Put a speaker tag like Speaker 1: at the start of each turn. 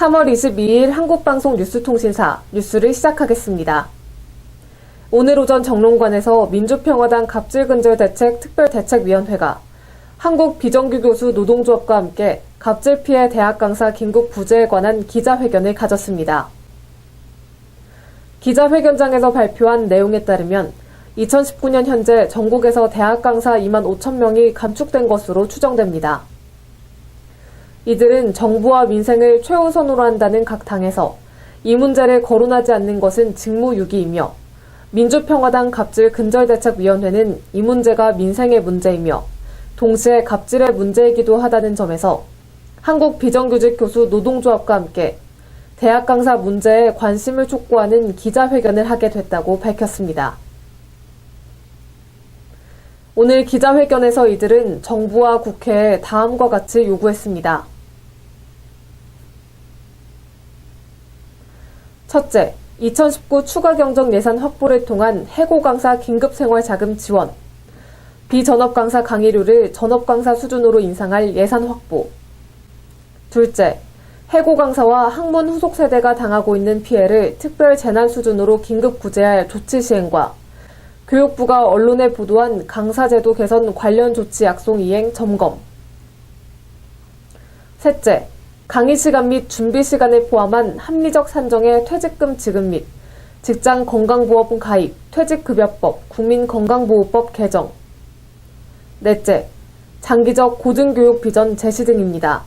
Speaker 1: 3월 22일 한국방송 뉴스통신사 뉴스를 시작하겠습니다. 오늘 오전 정론관에서 민주평화당 갑질근절대책 특별대책위원회가 한국 비정규 교수 노동조합과 함께 갑질 피해 대학 강사 긴급 구제에 관한 기자회견을 가졌습니다. 기자회견장에서 발표한 내용에 따르면 2019년 현재 전국에서 대학 강사 2만 5천 명이 감축된 것으로 추정됩니다. 이들은 정부와 민생을 최우선으로 한다는 각 당에서 이 문제를 거론하지 않는 것은 직무유기이며 민주평화당 갑질 근절대책위원회는 이 문제가 민생의 문제이며 동시에 갑질의 문제이기도 하다는 점에서 한국 비정규직 교수 노동조합과 함께 대학 강사 문제에 관심을 촉구하는 기자회견을 하게 됐다고 밝혔습니다. 오늘 기자회견에서 이들은 정부와 국회에 다음과 같이 요구했습니다. 첫째, 2019 추가 경정 예산 확보를 통한 해고 강사 긴급 생활 자금 지원, 비전업 강사 강의료를 전업 강사 수준으로 인상할 예산 확보. 둘째, 해고 강사와 학문 후속 세대가 당하고 있는 피해를 특별 재난 수준으로 긴급 구제할 조치 시행과 교육부가 언론에 보도한 강사제도 개선 관련 조치 약속 이행 점검. 셋째, 강의 시간 및 준비 시간을 포함한 합리적 산정의 퇴직금 지급 및 직장 건강보험 가입, 퇴직급여법, 국민건강보호법 개정. 넷째, 장기적 고등교육 비전 제시 등입니다.